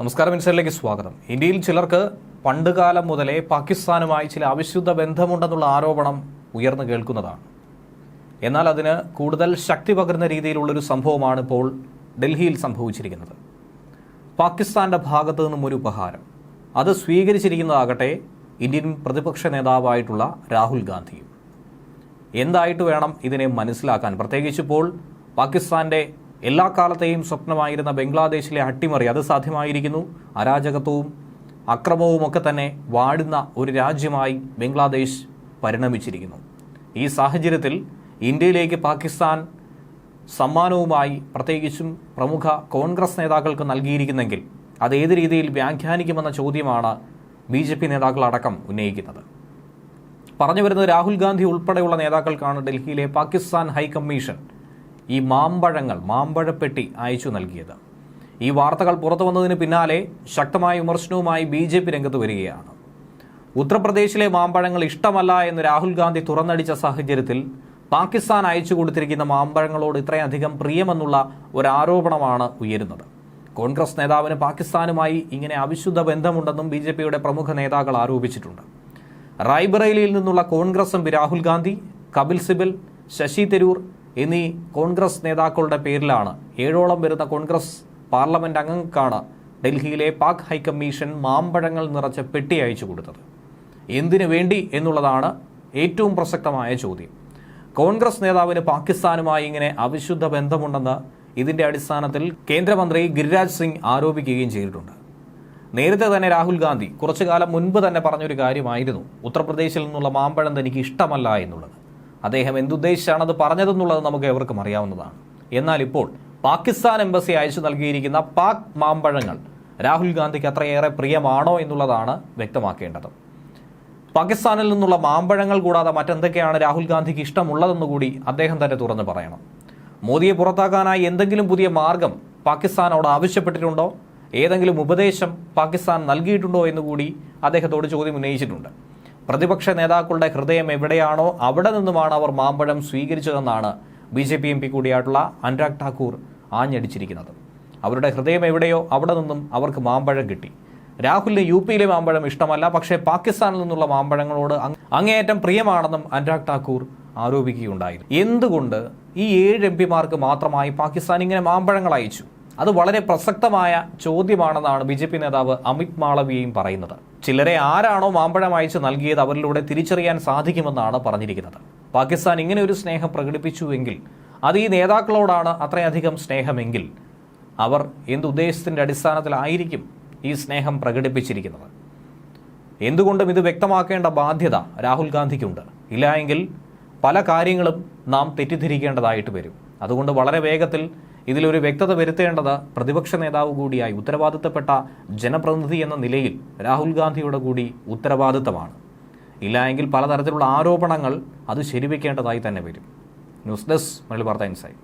നമസ്കാരം ഇൻസൈഡിലേക്ക് സ്വാഗതം. ഇന്ത്യയിൽ ചിലർക്ക് പണ്ടുകാലം മുതലേ പാകിസ്ഥാനുമായി ചില അവിശുദ്ധ ബന്ധമുണ്ടെന്നുള്ള ആരോപണം ഉയർന്നു കേൾക്കുന്നതാണ്. എന്നാൽ അതിന് കൂടുതൽ ശക്തി പകരുന്ന രീതിയിലുള്ളൊരു സംഭവമാണ് ഇപ്പോൾ ഡൽഹിയിൽ സംഭവിച്ചിരിക്കുന്നത്. പാകിസ്ഥാന്റെ ഭാഗത്തു നിന്നും ഒരു ഉപഹാരം. അത് സ്വീകരിച്ചിരിക്കുന്നതാകട്ടെ ഇന്ത്യൻ പ്രതിപക്ഷ നേതാവായിട്ടുള്ള രാഹുൽ ഗാന്ധിയും. എന്തായിട്ട് വേണം ഇതിനെ മനസ്സിലാക്കാൻ? പ്രത്യേകിച്ചിപ്പോൾ പാകിസ്ഥാന്റെ എല്ലാ കാലത്തെയും സ്വപ്നമായിരുന്ന ബംഗ്ലാദേശിലെ അട്ടിമറി അത് സാധ്യമായിരിക്കുന്നു. അരാജകത്വവും അക്രമവും ഒക്കെ തന്നെ വാടുന്ന ഒരു രാജ്യമായി ബംഗ്ലാദേശ് പരിണമിച്ചിരിക്കുന്നു. ഈ സാഹചര്യത്തിൽ ഇന്ത്യയിലേക്ക് പാകിസ്ഥാൻ സമ്മാനവുമായി പ്രത്യേകിച്ചും പ്രമുഖ കോൺഗ്രസ് നേതാക്കൾക്ക് നൽകിയിരിക്കുന്നെങ്കിൽ അത് ഏത് രീതിയിൽ വ്യാഖ്യാനിക്കുമെന്ന ചോദ്യമാണ് ബി ജെ പി നേതാക്കളടക്കം ഉന്നയിക്കുന്നത്. പറഞ്ഞു വരുന്നത് രാഹുൽ ഗാന്ധി ഉൾപ്പെടെയുള്ള നേതാക്കൾക്കാണ് ഡൽഹിയിലെ പാകിസ്ഥാൻ ഹൈക്കമ്മീഷൻ ഈ മാമ്പഴങ്ങൾ മാമ്പഴപ്പെട്ടി അയച്ചു നൽകിയത്. ഈ വാർത്തകൾ പുറത്തു വന്നതിന് പിന്നാലെ ശക്തമായ വിമർശനവുമായി ബി ജെ പി രംഗത്ത് വരികയാണ്. ഉത്തർപ്രദേശിലെ മാമ്പഴങ്ങൾ ഇഷ്ടമല്ല എന്ന് രാഹുൽ ഗാന്ധി തുറന്നടിച്ച സാഹചര്യത്തിൽ പാകിസ്ഥാൻ അയച്ചു കൊടുത്തിരിക്കുന്ന മാമ്പഴങ്ങളോട് ഇത്രയധികം പ്രിയമെന്നുള്ള ഒരു ആരോപണമാണ് ഉയരുന്നത്. കോൺഗ്രസ് നേതാവിന് പാകിസ്ഥാനുമായി ഇങ്ങനെ അവിശുദ്ധ ബന്ധമുണ്ടെന്നും ബി ജെ പിയുടെ പ്രമുഖ നേതാക്കൾ ആരോപിച്ചിട്ടുണ്ട്. റായ്ബറേലിയിൽ നിന്നുള്ള കോൺഗ്രസ് എം രാഹുൽ ഗാന്ധി കപിൽ സിബൽ ശശി തരൂർ എന്നീ കോൺഗ്രസ് നേതാക്കളുടെ പേരിലാണ് ഏഴോളം വരുന്ന കോൺഗ്രസ് പാർലമെന്റ് അംഗങ്ങൾക്കാണ് ഡൽഹിയിലെ പാക് ഹൈക്കമ്മീഷൻ മാമ്പഴങ്ങൾ നിറച്ച പെട്ടി അയച്ചു കൊടുത്തത്. എന്തിനു വേണ്ടി എന്നുള്ളതാണ് ഏറ്റവും പ്രസക്തമായ ചോദ്യം. കോൺഗ്രസ് നേതാവിന് പാകിസ്ഥാനുമായി ഇങ്ങനെ അവിശുദ്ധ ബന്ധമുണ്ടെന്ന് ഇതിന്റെ അടിസ്ഥാനത്തിൽ കേന്ദ്രമന്ത്രി ഗിരിരാജ് സിംഗ് ആരോപിക്കുകയും ചെയ്തിട്ടുണ്ട്. നേരത്തെ തന്നെ രാഹുൽ ഗാന്ധി കുറച്ചു കാലം മുൻപ് തന്നെ പറഞ്ഞൊരു കാര്യമായിരുന്നു. ഉത്തർപ്രദേശിൽ നിന്നുള്ള മാമ്പഴം തനിക്ക് ഇഷ്ടമല്ല എന്നുള്ളത്. അദ്ദേഹം എന്തുദ്ദേശിച്ചാണ് അത് പറഞ്ഞതെന്നുള്ളത് നമുക്ക് എവർക്കും അറിയാവുന്നതാണ്. എന്നാൽ ഇപ്പോൾ പാകിസ്ഥാൻ എംബസി അയച്ചു നൽകിയിരിക്കുന്ന പാക് മാമ്പഴങ്ങൾ രാഹുൽ ഗാന്ധിക്ക് അത്രയേറെ പ്രിയമാണോ എന്നുള്ളതാണ് വ്യക്തമാക്കേണ്ടത്. പാകിസ്ഥാനിൽ നിന്നുള്ള മാമ്പഴങ്ങൾ കൂടാതെ മറ്റെന്തൊക്കെയാണ് രാഹുൽ ഗാന്ധിക്ക് ഇഷ്ടമുള്ളതെന്ന് കൂടി അദ്ദേഹം തന്നെ തുറന്നു പറയണം. മോദിയെ പുറത്താക്കാനായി എന്തെങ്കിലും പുതിയ മാർഗം പാകിസ്ഥാനോട് ആവശ്യപ്പെട്ടിട്ടുണ്ടോ? ഏതെങ്കിലും ഉപദേശം പാകിസ്ഥാൻ നൽകിയിട്ടുണ്ടോ എന്ന് കൂടി അദ്ദേഹത്തോട് ചോദ്യം ഉന്നയിച്ചിട്ടുണ്ട്. പ്രതിപക്ഷ നേതാക്കളുടെ ഹൃദയം എവിടെയാണോ അവിടെ നിന്നുമാണ് അവർ മാമ്പഴം സ്വീകരിച്ചതെന്നാണ് B J P M P കൂടിയായിട്ടുള്ള Anurag Thakur ആഞ്ഞടിച്ചിരിക്കുന്നത്. അവരുടെ ഹൃദയം എവിടെയോ അവിടെ നിന്നും അവർക്ക് മാമ്പഴം കിട്ടി. രാഹുലിന് യു പിയിലെ മാമ്പഴം ഇഷ്ടമല്ല പക്ഷേ പാകിസ്ഥാനിൽ നിന്നുള്ള മാമ്പഴങ്ങളോട് അങ്ങേയറ്റം പ്രിയമാണെന്നും അനുരാഗ് ഠാക്കൂർ ആരോപിക്കുകയുണ്ടായിരുന്നു എന്തുകൊണ്ട് ഈ ഏഴ് എം പിമാർക്ക് മാത്രമായി പാകിസ്ഥാൻ ഇങ്ങനെ മാമ്പഴങ്ങൾ അയച്ചു? അത് വളരെ പ്രസക്തമായ ചോദ്യമാണെന്നാണ് ബി ജെ പി നേതാവ് അമിത് മാളവിയയും പറയുന്നത്. ചിലരെ ആരാണോ മാമ്പഴം അയച്ച് നൽകിയത് അവരിലൂടെ തിരിച്ചറിയാൻ സാധിക്കുമെന്നാണ് പറഞ്ഞിരിക്കുന്നത്. പാകിസ്ഥാൻ ഇങ്ങനെ ഒരു സ്നേഹം പ്രകടിപ്പിച്ചുവെങ്കിൽ അത് ഈ നേതാക്കളോടാണ് അത്രയധികം സ്നേഹമെങ്കിൽ അവർ എന്തുദ്ദേശത്തിന്റെ അടിസ്ഥാനത്തിലായിരിക്കും ഈ സ്നേഹം പ്രകടിപ്പിച്ചിരിക്കുന്നത്? എന്തുകൊണ്ടും ഇത് വ്യക്തമാക്കേണ്ട ബാധ്യത രാഹുൽ ഗാന്ധിക്കുണ്ട്. ഇല്ലായെങ്കിൽ പല കാര്യങ്ങളും നാം തെറ്റിദ്ധരിക്കേണ്ടതായിട്ട് വരും. അതുകൊണ്ട് വളരെ വേഗത്തിൽ ഇതിലൊരു വ്യക്തത വരുത്തേണ്ടത് പ്രതിപക്ഷ നേതാവ് കൂടിയായി ഉത്തരവാദിത്തപ്പെട്ട ജനപ്രതിനിധി എന്ന നിലയിൽ രാഹുൽ ഗാന്ധിയുടെ കൂടി ഉത്തരവാദിത്തമാണ്. ഇല്ല എങ്കിൽ പലതരത്തിലുള്ള ആരോപണങ്ങൾ അത് ശരിവെക്കേണ്ടതായി തന്നെ വരും. News desk Malabar insight